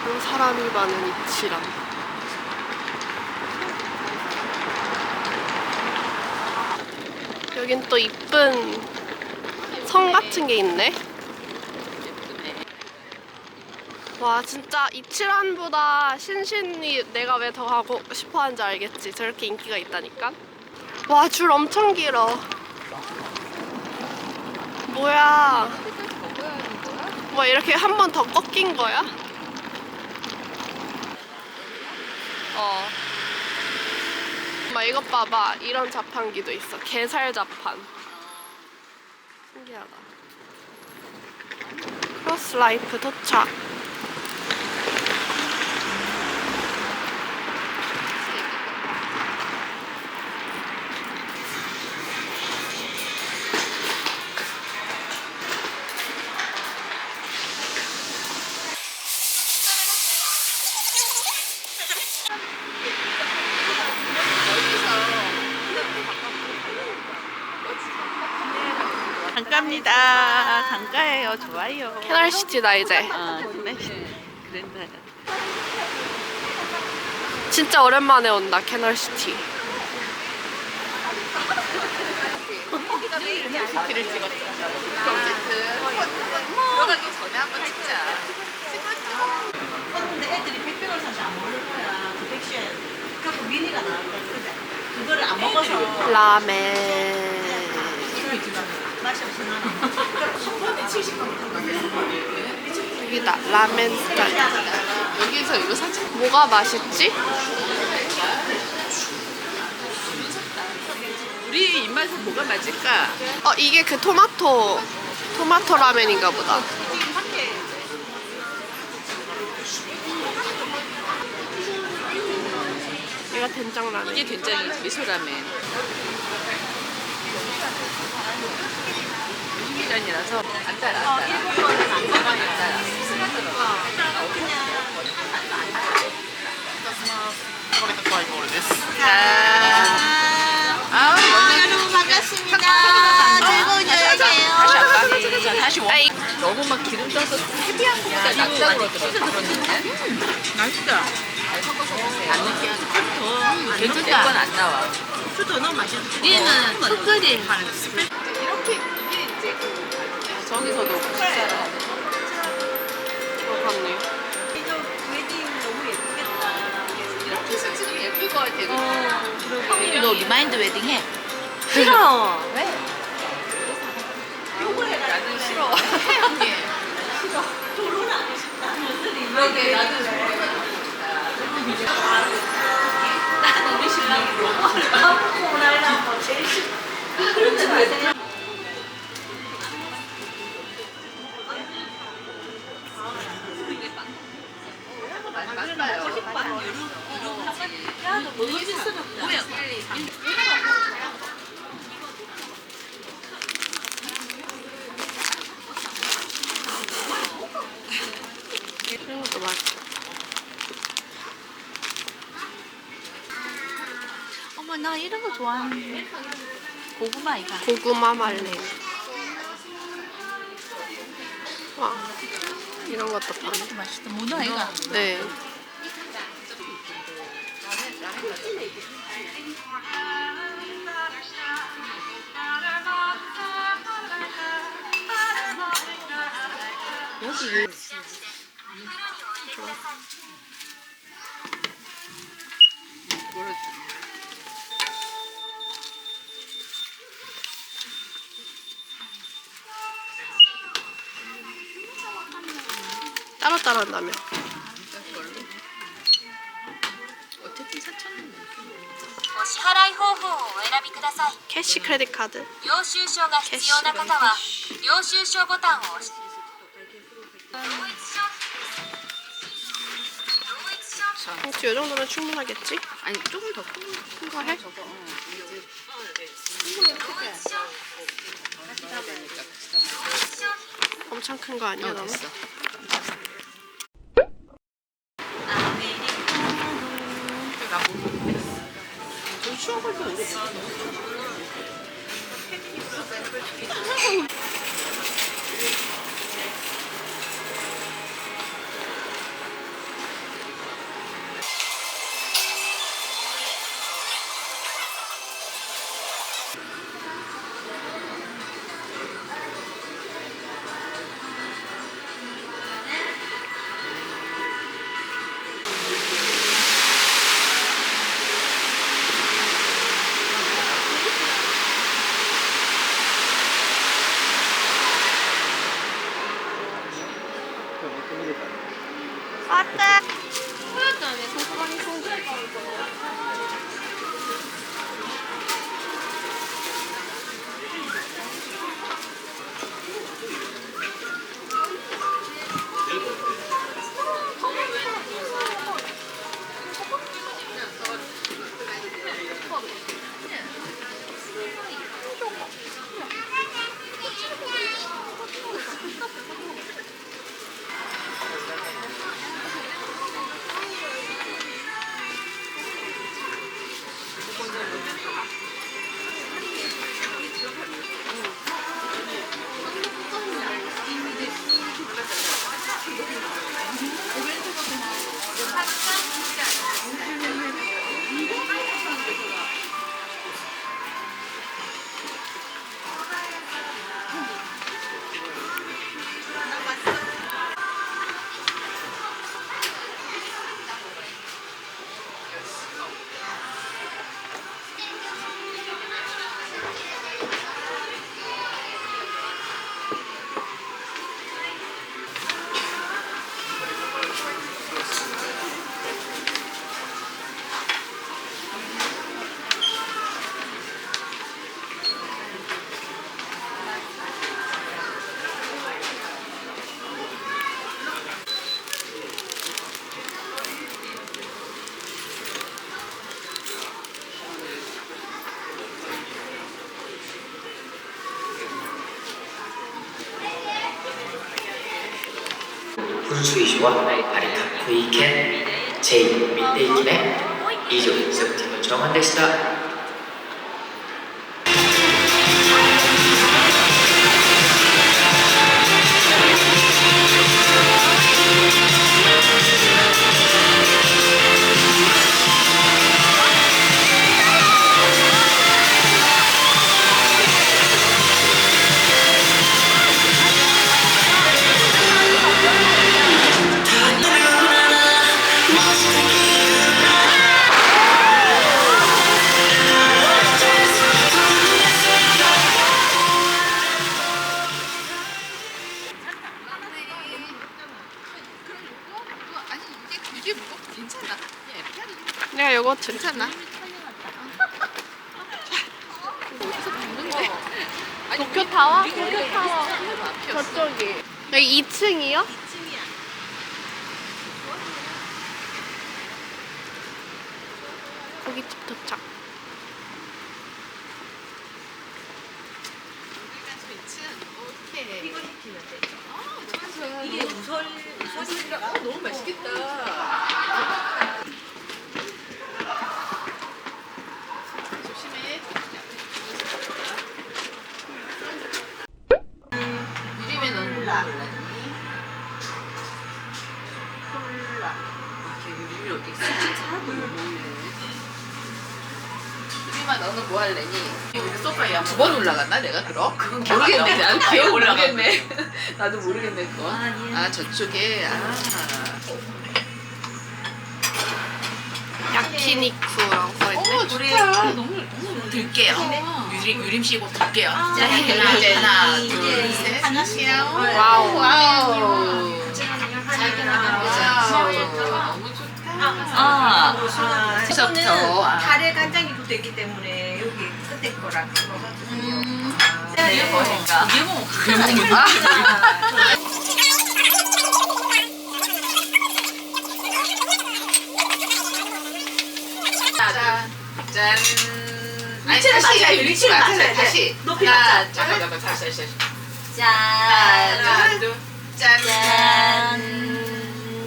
아침에도 사람이 많은 이치람. 여긴 또 이쁜 성 같은 게 있네. 와 진짜 이치란보다 신신이 내가 왜더 하고 싶어 하는지 알겠지. 저렇게 인기가 있다니까. 와 줄 엄청 길어. 뭐야. 뭐 이렇게 한 번 더 꺾인 거야? 어. 막 이것 봐봐. 이런 자판기도 있어. 게살 자판. 신기하다. 크로스 라이프 도착. 강가입니다. 강가예요. 좋아요. 캐널시티다 이제. 아, 네. 진짜 오랜만에 온다 캐널시티. 키를 찍었죠. 들어가기 전에 한번 찍자. 근데 애들이 백병을 사실 안 먹을 거야. 그 백시에. 그래서 미니가 나올 거야. 그거를 안 먹어서 라멘. 맛이 나는. 한 번에 70원. 여기다 라멘 스타일. 여기에서 이거 사진 뭐가 맛있지? 우리 입맛에 뭐가 맞을까? 어 이게 그 토마토 토마토 라멘인가 보다. 얘가 된장 라멘. 이게 된장이지 미소 라멘. 유기전이라서 안. 아, 먼저 여러분 반갑습니다. 즐거운 여행이에요. 다시 다시 원. 너무 막 기름 떠서 헤비한 것보다 낫다 그러더라고. 맛있다. 섞어서 드세요. 안 느끼하죠. 괜찮다. 건안 나와. 수도 너무 맛있어. 얘는 특별히 이렇게 이게 이제 그 저기서도 식사를 하는 그렇네. 이거 웨딩 너무 예쁘겠다. 이렇게 지금 예쁠 것 같아. 어, 너 리마인드 웨딩 해? 싫어. 왜? 나는 싫어. 해 언니. 결혼 하고 싶다. 그러게 나는 나 는 우리 신랑이 너무 아무고 나이랑 뭐 제일 싫어. 그런데 왜 야너 먹을 수 있어 뭐야? 이런 것도 맛있어. 어머 거 좋아하는데 고구마 이거 고구마 말랭. 와 이런 것도 파네. 맛있다 문어 이거 네. 여기 따로따로 한다며. 어쨌든 4천 お支払い方法をお選びください 캐시 크레딧 카드. 領収書が必要な方は領収書ボタンを押し同一商品です同一商品 혹시 이 정도면 충분하겠지? 아니 조금 더 큰 거 해? 저거. 어. 엄청 큰 거 아니야 어, 너무? 됐어. 以上強気の長官でした。 괜찮아. 어디서 봤는데? 아니 도쿄 타워? 우리 도쿄 타워 앞이었어. 저쪽이 여기 2층이요? 고깃집 도착 오케이. 이거 시키면 돼. 아, 좋아. 이게 우설 우설이라 아, 너무 맛있겠다. 조심해. 유림에 넣는 콜라. 콜라. 이렇게 어떻게 먹네. 유림아 너는 뭐 할래니? 우리 소파에 두번 올라갔나 내가 그럼? 그건 모르겠네. 나도 기억 모르겠네. 나도 모르겠네 그건. 아, 예. 아 저쪽에 아. 야키니쿠라고 써있네 어 좋다. 너무 너무 들게요. 유림 유림 씨 이거 들게요. 자 하나 둘 하나 둘 셋. 하나씩. 와우. 와우. 아, 아, 아. 카레 간장이 붙어 있기 때문에 여기 끝에 거랑 그거 같거든요. 음. 이게 뭐니까? 이게 뭐 그게 짠. 아니 위치를 다시 맞춰야 돼, 위치 위치를 맞춰야 돼. 돼. 다시. 높이 하나, 맞춰. 잠깐 잠깐 다시 다시 다시. 짠. 하나 둘 짠.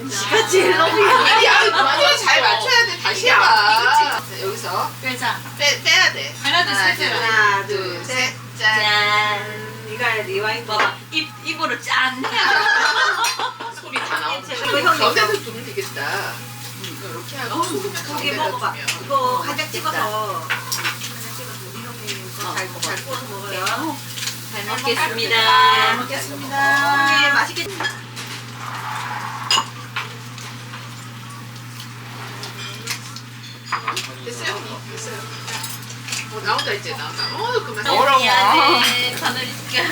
지가 제일 높이 아니 아니 맞춰 잘 맞춰야 돼. 다시 해봐. 자, 여기서 빼자. 빼 빼야 돼. 하나, 둘, 셋. 하나 둘, 둘 셋. 셋. 짠. 짠돼 리와인드 봐봐. 입, 입으로 짠. 소리 다 나온다. 이거 형이 가운데서 두면 되겠다. 이렇게 하고 소금을 두개 가운데다 먹어봐 두면. 이거 간장 찍어서 간장 찍어서 이렇게 잘, 잘 구워서 먹어요 잘 먹겠습니다. 잘 먹겠습니다 네 맛있게 됐어요? 됐어요. 어, 나온다 이제 나온다. 어 그만. 미안해. 바늘이 시켜.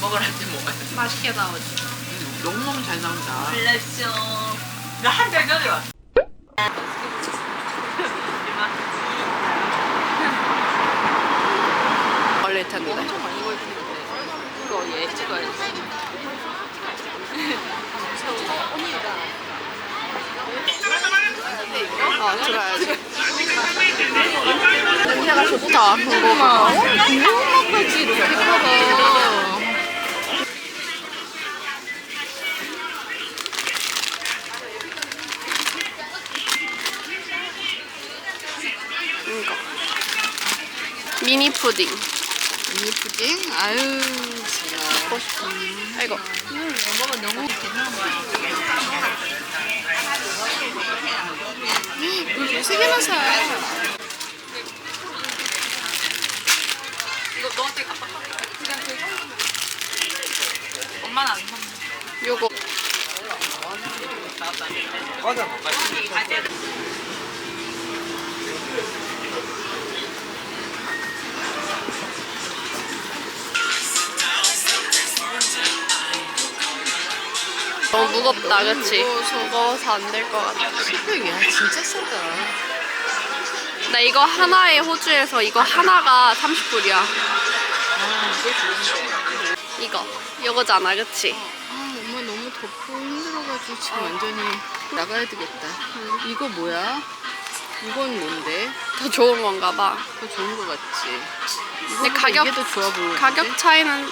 먹으라는데 먹어야 돼. 맛있게 나오지. 너무너무 잘 나온다. 블랙쇼. 나한달 전에 푸딩. 미니 푸딩? 아유, 정말. 아이고. 엄마가 너무 이거 세 개만 사. 이거 너한테 갖다 그냥 그 엄마는 안 먹는 요거. 너무 무겁다, 그치? 무거워서 안 될 것 같아. 야 진짜 싸다. 나 이거 하나에 호주에서 이거 하나가 30불이야. 아, 이게 좋은데. 이거. 이거잖아, 그치? 아, 엄마 너무 덥고 힘들어가지고 지금 완전히 나가야 되겠다. 이거 뭐야? 이건 뭔데? 더 좋은 건가 봐. 더 좋은 거 같지? 근데 가격, 이게 더 좋아 보이는데? 가격 차이는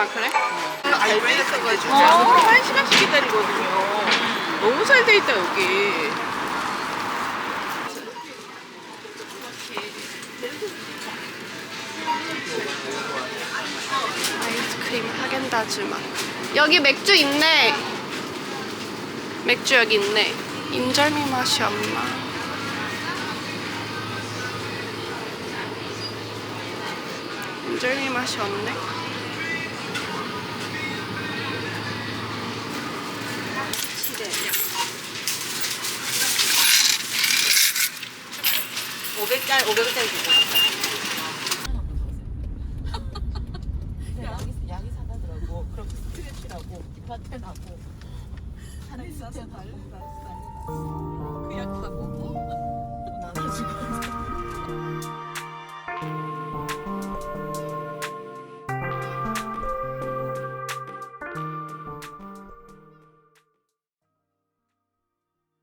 아 그래? 잘돼 있어가지고 앞으로 한 시간씩 기다리거든요. 너무 잘 돼 있다 여기. 아이스크림 하겐다즈 맛. 여기 맥주 있네. 맥주 여기 있네. 인절미 맛이 없나? 인절미 맛이 없네. 500짜리 500짜리 주고 약이 약이 스트랩이라고 디파테나고. 하나 있어서 달래 그 약하고.